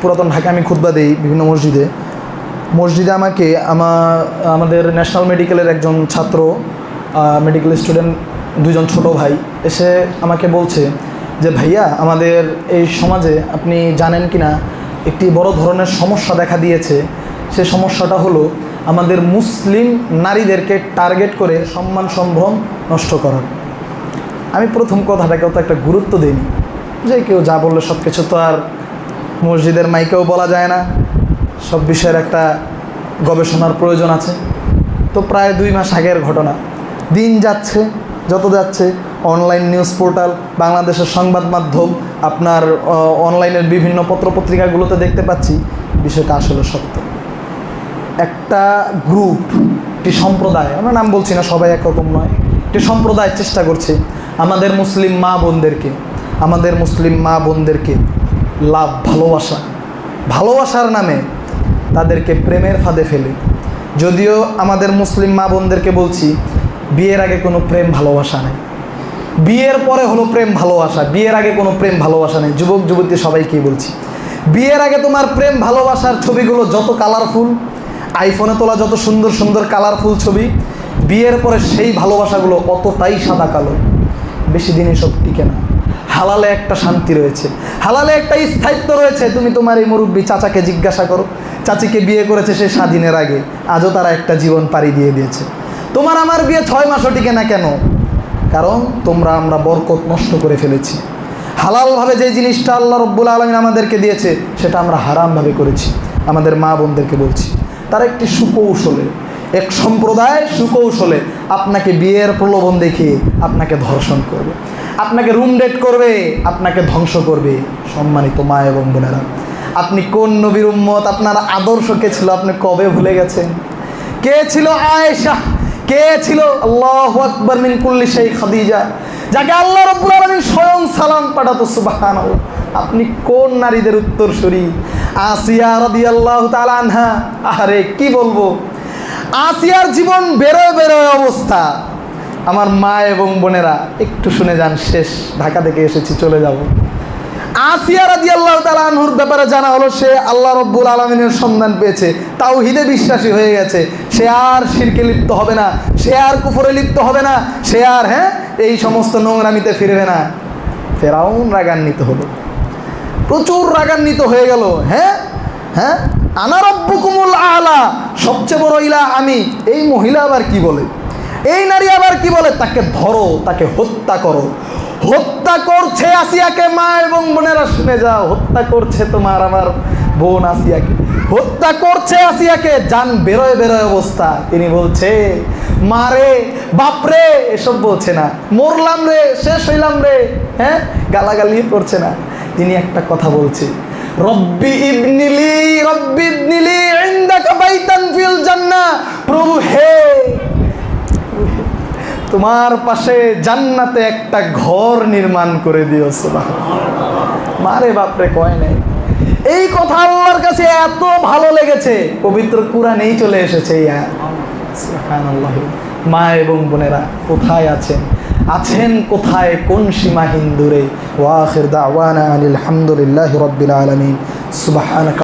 পুরাতন ঢাকা আমি খুতবা দিই বিভিন্ন মসজিদে। মসজিদে আমাকে আমার আমাদের ন্যাশনাল মেডিকেলের একজন ছাত্র মেডিকেল স্টুডেন্ট দুজন ছোট ভাই এসে আমাকে বলছে যে, ভাইয়া, আমাদের এই সমাজে আপনি জানেন কি না একটি বড় ধরনের সমস্যা দেখা দিয়েছে। সে সমস্যাটা হলো আমাদের মুসলিম নারীদেরকে টার্গেট করে সম্মান সম্ভ্রম নষ্ট করার আমি প্রথম কথাটাকে অত একটা গুরুত্ব দিইনি। যে কেউ যা বললে সব কিছু তো আর মসজিদের মাইকেও বলা যায় না। সব বিষয়ের একটা গবেষণার প্রয়োজন আছে। তো প্রায় দুই মাস আগের ঘটনা। দিন যাচ্ছে, যত যাচ্ছে, অনলাইন নিউজ পোর্টাল, বাংলাদেশের সংবাদ মাধ্যম, আপনার অনলাইনের বিভিন্ন পত্রপত্রিকাগুলোতে দেখতে পাচ্ছি। বিষয়টা আসলে সত্য। একটা গ্রুপ, একটি সম্প্রদায়, আমরা নাম বলছি না, সবাই একরকম নয়, একটি সম্প্রদায় চেষ্টা করছে আমাদের মুসলিম মা বোনদেরকে, আমাদের মুসলিম মা বোনদেরকে লাভ, ভালোবাসা। ভালোবাসার নামে তাদেরকে প্রেমের ফাঁদে ফেলে। যদিও আমাদের মুসলিম মা বোনদেরকে বলছি, বিয়ের আগে কোনো প্রেম, ভালোবাসা নেই। বিয়ের পরে হলো প্রেম, ভালোবাসা। বিয়ের আগে কোনো প্রেম, ভালোবাসা নেই। যুবক, যুবতী সবাইকেই বলছি। বিয়ের আগে তোমার প্রেম, ভালোবাসার ছবিগুলো যত কালারফুল আইফোনে তোলা যত সুন্দর সুন্দর কালারফুল ছবি, বিয়ের পরে সেই ভালোবাসাগুলো অতটাই সাদা কালো। বেশি দিন এসব টিকে না। হালালে একটা শান্তি রয়েছে। হালালে একটা স্থায়িত্ব রয়েছে। তুমি তোমার এই মুরব্বী চাচাকে জিজ্ঞাসা করো। চাচিকে বিয়ে করেছে সে স্বাধীনের আগে। আজও তারা একটা জীবন পাড়ি দিয়ে দিয়েছে। তোমার আমার বিয়ে ছয় মাসও টিকে না কেন? কারণ তোমরা আমরা বরকত নষ্ট করে ফেলেছি। হালালভাবে যে জিনিসটা আল্লাহ রব্বুল আলমিন আমাদেরকে দিয়েছে, সেটা আমরা হারামভাবে করেছি। আমাদের মা বোনদেরকে বলছি। তারা একটি সুকৌশলে, এক সম্প্রদায় সুকৌশলে আপনাকে বিয়ের প্রলোভন দেখিয়ে আপনাকে ধর্ষণ করবে। আপনাকে রুম ডেট করবে, আপনাকে ধ্বংস করবে, সম্মানিত মা এবং বোনেরা। আপনি কোন নবীর উম্মত? আপনার আদর্শ কে ছিল? আপনি কবে ভুলে গেছেন? কে ছিল আয়েশা? কে ছিল? আল্লাহ আকবর মিন কুল্লি সেই খাদিজা, যাকে আল্লাহ রব্বুল আলমিন স্বয়ং সালাম পাঠাতো সুবাহান আপনি কোন নারীদের উত্তরসূরি? আসিয়া রদি আল্লাহ আনহা। আরে কি বলব? আসিয়ার জীবন বেরোয় বেরোয় অবস্থা। আমার মা এবং বোনেরা, একটু শুনে যান, শেষ, ঢাকা থেকে এসেছি, চলে যাব। আসিয়া রাজি আল্লাহ তালাহুর ব্যাপারে জানা হলো, সে আল্লাহ রব্বুল আলমিনের সন্ধান পেয়েছে তাও হিদে বিশ্বাসী হয়ে গেছে। সে আর শিরকে লিপ্ত হবে না, সে আর কুফরে লিপ্ত হবে না, সে আর হ্যাঁ এই সমস্ত নোংরামিতে ফিরবে না। ফেরাউন রাগান্বিত হলো। প্রচুর রাগান্বিত হয়ে গেল হ্যাঁ হ্যাঁ আনারব্য কুমুল আলা সবচেয়ে বড় ইলা আমি এই মহিলা আবার কি বলে? এই নারী আবার কি বলে? তাকে ধরো, তাকে হত্যা করো। হত্যা করছে আসিয়াকে মা এবং বোনেরা, শুনে যাও, হত্যা করছে তোমার আমার বোন আসিয়াকে। হত্যা করছে আসিয়াকে, যান বেরোয় বেরোয় অবস্থা। তিনি বলছে মারে বাপরে এসব বলছে না। মরলাম রে, শেষ হইলাম রে। হ্যাঁ? গালাগালি করছে না। তিনি একটা কথা বলছে, রব্বি ইবনিলি রব্বি ইবনিলি ইনদাকা বাইতান ফিল জান্নাহ। প্রভু, হে তোমার পাশে জান্নাতে একটা ঘর নির্মাণ করে দিও মারে বাপরে, কয় নাই? এই কথা আল্লাহর কাছে এত ভালো লেগেছে, পবিত্র কুরআনেই চলে এসেছে। মা এবং বোনেরা, কোথায় আছেন? আছেন কোথায়? কোন সীমাহীন দূরে? ওয়াখির দাওয়ানা আনিল হামদুলিল্লাহি রাব্বিল আলামিন। সুবহানাকা